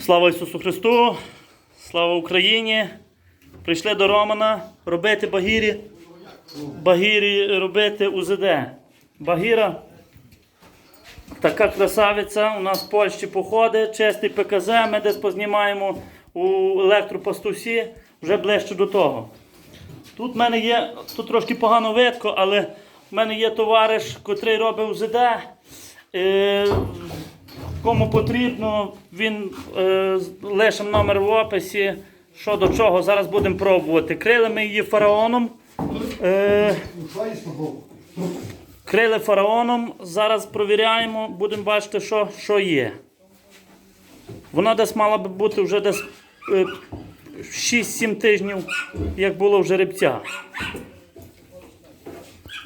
Слава Ісусу Христу! Слава Україні! Прийшли до Романа робити багірі. Багірі робити УЗД. Багіра така красавиця. У нас в Польщі походить, чистий ПКЗ. Ми десь познімаємо у електропастусі вже ближче до того. Тут в мене є, тут трошки погано видко, але в мене є товариш, котрий робить УЗД. Кому потрібно, він е, лишимо номер в описі. Що до чого, зараз будемо пробувати. Крили ми її фараоном. Е, крили фараоном. Зараз провіряємо, будемо бачити, що, що є. Вона десь мала би бути вже десь е, 6-7 тижнів, як було в жеребця.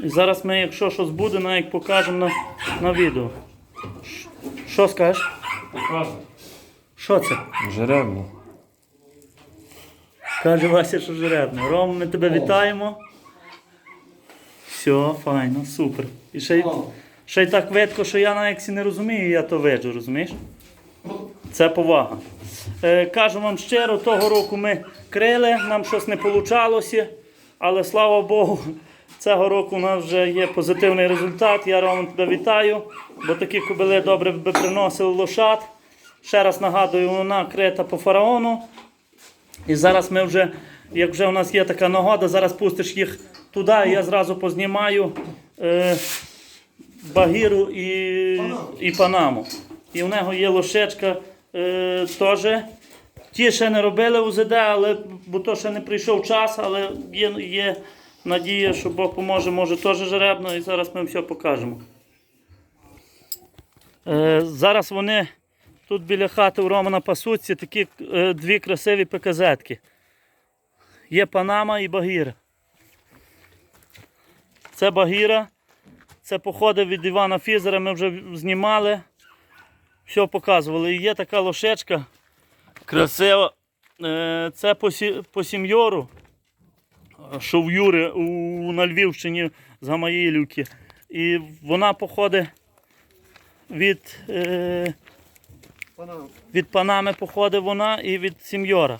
І зараз ми, якщо щось буде, навіть покажемо на, на відео. Що скажеш? Показуй. Що це? Жеребно. Каже Вася, що жеребне. Ром, ми тебе вітаємо. Все, файно, супер. І ще, й- ще й так видко, що я навіть не розумію, я то виджу, розумієш? Це повага. Е, кажу вам щиро, того року ми крили, нам щось не вийшло, але слава Богу, цього року у нас вже є позитивний результат. Я Роман тебе вітаю, бо такі кобили добре би приносили лошад. Ще раз нагадую, вона крита по фараону. І зараз ми вже, як вже у нас є така нагода, зараз пустиш їх туди, і я зразу познімаю е, Багіру і, і Панаму. І в нього є лошечка е, теж. Ті ще не робили УЗД, але, бо то ще не прийшов час, але є, є надія, що Бог поможе, може теж жеребно, і зараз ми все покажемо. Е, зараз вони тут біля хати у Романа пасуться такі е, дві красиві ПКЗетки. Є Панама і Багіра. Це Багіра. Це походи від Івана Фізера, ми вже знімали. Все показували. І є така лошечка красива. Е, Це по, сі- по сім'йору, що в Юри у, на Львівщині з Гамаїлівки. І вона походить від, е, від Панами походить вона і від сім'йора.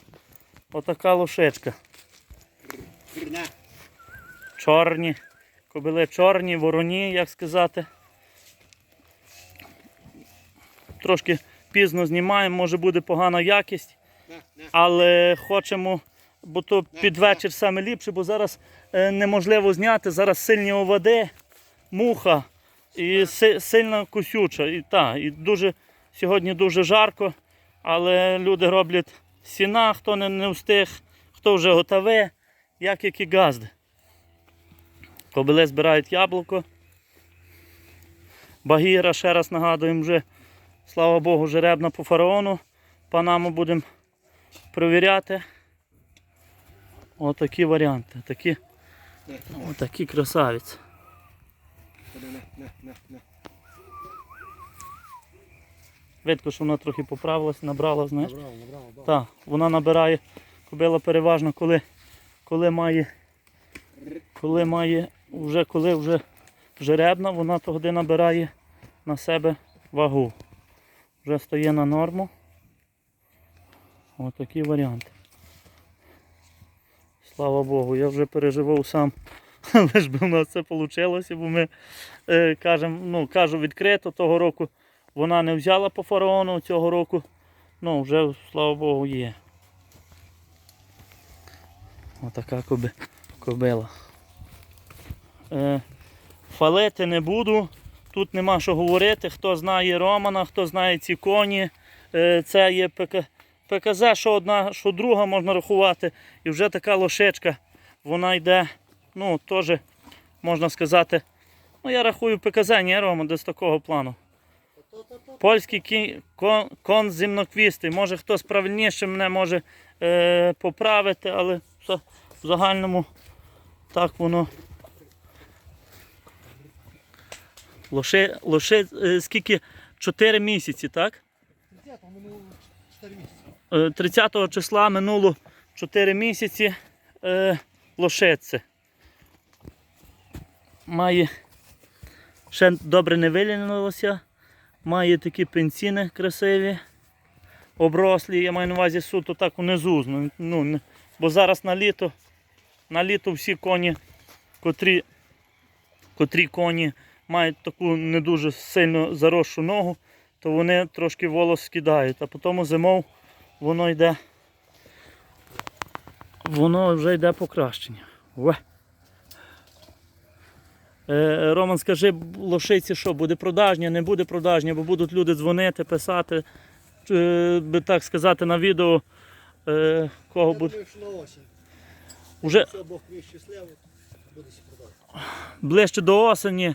Отака лошечка. Чорні. Кобили чорні, вороні, як сказати. Трошки пізно знімаємо, може буде погана якість. Але хочемо, бо то під вечір саме ліпше, бо зараз е, неможливо зняти. Зараз сильні овади, муха і си- сильна кусюча. І, та, і дуже, сьогодні дуже жарко, але люди роблять сіна, хто не, не встиг, хто вже готове, як які газди. Кобили збирають яблуко. Багіра, ще раз нагадуємо, вже, слава Богу, жеребна по фараону. Панаму будемо перевіряти. Отакі варіанти. Такі, отакі красавиці. Видко, що вона трохи поправилась, набрала, знаєш. Так, вона набирає кобила переважно, коли, коли має, коли має, вже коли вже жеребна, вона тоді набирає на себе вагу. Вже стає на норму. Ось такі варіанти. Слава Богу, я вже переживав сам, лиш би в нас це вийшло, бо ми е, кажемо, ну, кажу відкрито, того року вона не взяла по фараону, цього року, ну, вже, слава Богу, є. Отака коби, кобила. Е, фалити не буду. Тут нема що говорити. Хто знає Романа, хто знає ці коні. Е, це є ПК, ПКЗ, що одна, що друга можна рахувати. І вже така лошечка, вона йде, ну, теж, можна сказати, ну я рахую ПКЗ, ні, Рома, десь такого плану. Польський кі, кон, кон зімноквістий. Може хтось правильніше мене може е, поправити, але в, в загальному так воно. Лоше, лоше е, скільки? 4 місяці, так? 30 числа минуло 4 місяці е, лошеце. Має ще добре не вилінилося, має такі пенсіни красиві. оброслі, я маю на увазі суто так унизу. ну, Ну, бо зараз на літо, на літо всі коні, котрі, котрі коні мають таку не дуже сильно заросшу ногу, то вони трошки волос скидають, а потім зимов воно йде. Воно вже йде покращення. Ве. Е, Роман, скажи, лошиці, що буде продажня, не буде продажня, бо будуть люди дзвонити, писати, е, би так сказати, на відео, е, кого Я буде. Уже Все, Бог мій щасливий, буде продати. ближче до осені,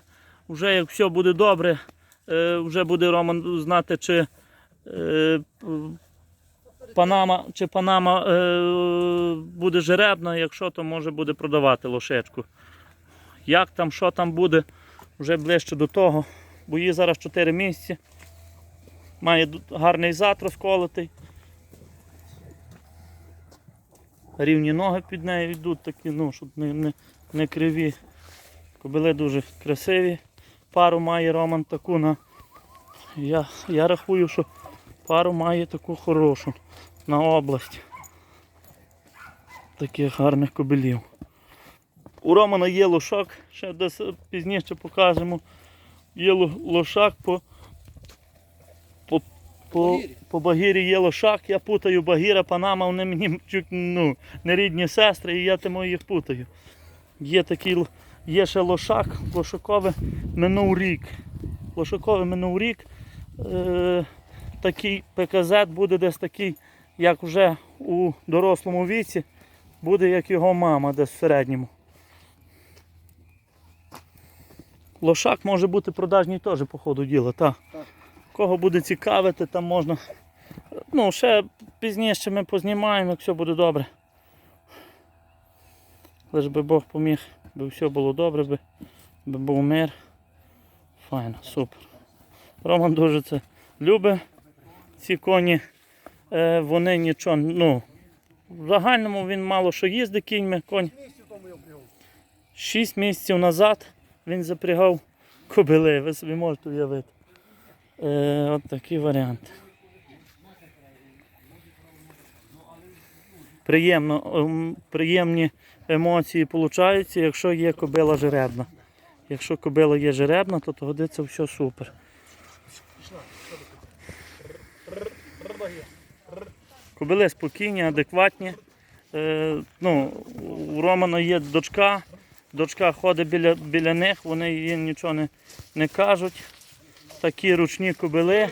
вже як все буде добре, е, вже буде Роман знати, чи е, Панама, чи Панама е, буде жеребна, якщо то може буде продавати лошечку. Як там, що там буде, вже ближче до того. Бо їй зараз 4 місяці. Має гарний зад розколотий. Рівні ноги під нею йдуть такі, ну, щоб не, не, не криві. Кобили дуже красиві. Пару має Роман таку на. Я, я рахую, що пару має таку хорошу на область. Таких гарних кобилів. У Романа є лошак, ще десь пізніше покажемо. Є лошак по, по, по, по Багірі є лошак, я путаю Багіра, Панама, вони мені ну, не рідні сестри, і я тому їх путаю. Є такий, є ще лошак, лошакове минув рік. Лошакове минув рік. Е, такий ПКЗ буде десь такий, як вже у дорослому віці, буде як його мама десь в середньому. Лошак може бути продажній теж по ходу діла, так. Так. Кого буде цікавити, там можна. Ну, ще пізніше ми познімаємо, як все буде добре. Лиш би Бог поміг, би все було добре, би, би був мир. Файно, супер. Роман дуже це любить. Ці коні, е, вони нічого, ну, в загальному він мало що їздить кіньми, конь. Шість місяців назад він запрягав кобили, ви собі можете уявити. Е, от такий варіант. Приємно, ем, приємні емоції получаються, якщо є кобила жеребна. Якщо кобила є жеребна, то тоді це все супер. Кобили спокійні, адекватні. Е, ну, у Романа є дочка, дочка ходить біля, біля них, вони їм нічого не, не кажуть. Такі ручні кобили,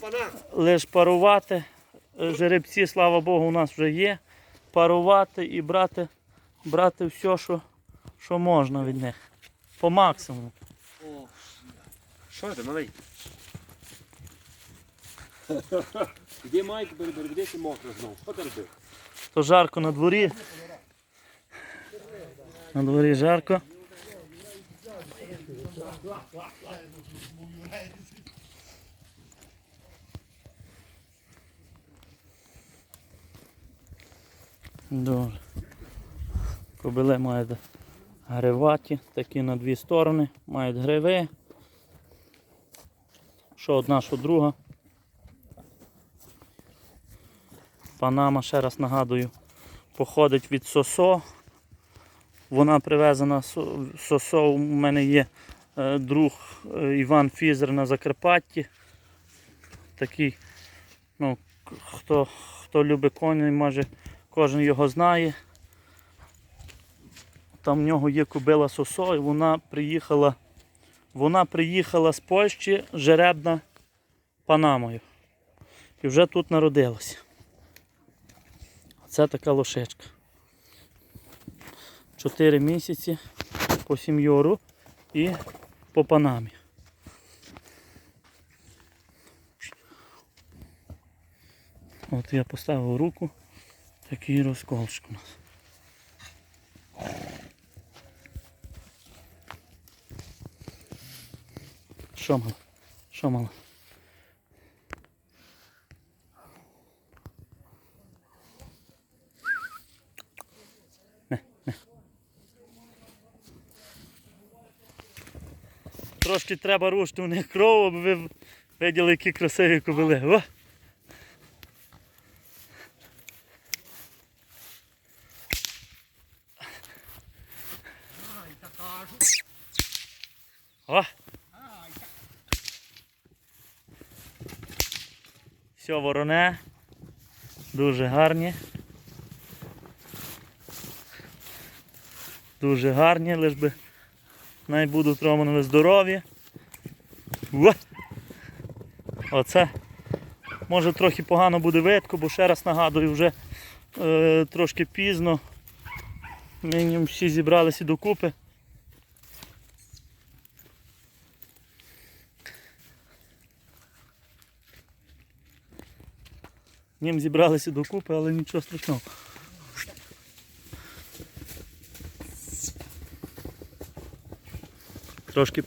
пана. лиш парувати. Е, Жеребці, слава Богу, у нас вже є. Парувати і брати, брати все, що, що можна від них. По максимуму. Що ти, малий? Де майк, бери, бери, де ти мокро знову? Що? То жарко на дворі. На дворі жарко. Добре. Кобили мають гриваті, такі на дві сторони, мають гриви. Що одна, що друга. Панама, ще раз нагадую, походить від Сосо. Вона привезена Со- Сосо. У мене є е, друг е, Іван Фізер на Закарпатті. Такий, ну, хто, хто любить коней, може кожен його знає. Там в нього є кобила Сосо, і вона приїхала, вона приїхала з Польщі жеребна Панамою. І вже тут народилася. Це така лошечка. Чотири місяці по сім'йору і по панамі. От я поставив руку, такий розколчик у нас. Що мало? Що мало? Трошки треба рушити у них кров, аби ви виділи, які красиві кобили. О! О! Все вороне, дуже гарні. Дуже гарні, лиш би най будуть Романові здорові. Оце. Може трохи погано буде видко, бо ще раз нагадую, вже е, трошки пізно. Ми всі зібралися докупи. Нім зібралися докупи, але нічого страшного. Трошки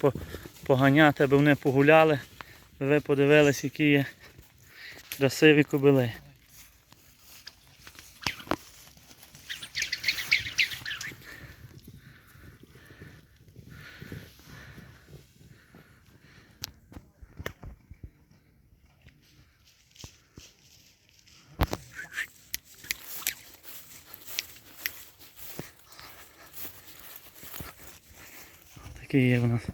поганяти, аби вони погуляли, ви подивились, які є красиві кобили. Такі є в нас.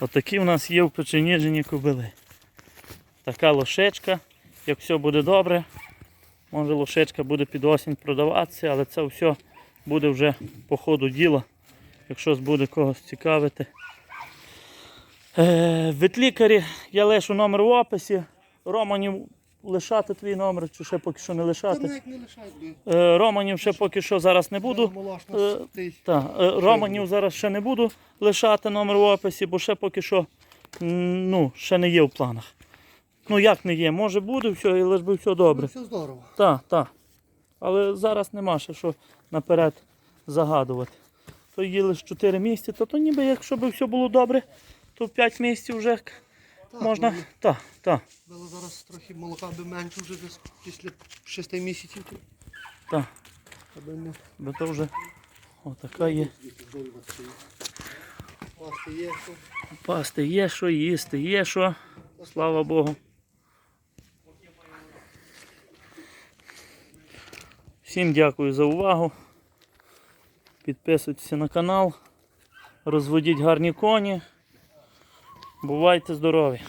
Отакі в нас є в печеніжені кобили. Така лошечка. Як все буде добре, може лошечка буде під осінь продаватися, але це все буде вже по ходу діла, якщо буде когось цікавити. Е, ветлікарі, я лишу номер в описі. Романів лишати твій номер, чи ще поки що не Та лишати. навіть не лишай, блін. Е, Романів ще поки що зараз не буду. Е, е, Романів зараз ще не буду лишати номер в описі, бо ще поки що м, ну, ще не є в планах. Ну як не є, може буде все, і лиш би все добре. Все здорово. Так, так. Але зараз нема ще що наперед загадувати. То є лише 4 місяці, то, то ніби якщо б все було добре, то в 5 місяців вже к- Так, можна. ну, Так, так, Було зараз трохи молока би менше вже десь після 6 місяців. так. Бо то вже отака є. пасти є. то Пасти є що, їсти є що. Слава Богу. Всім дякую за увагу. Підписуйтесь на канал. Розводіть гарні коні. Бувайте здорові!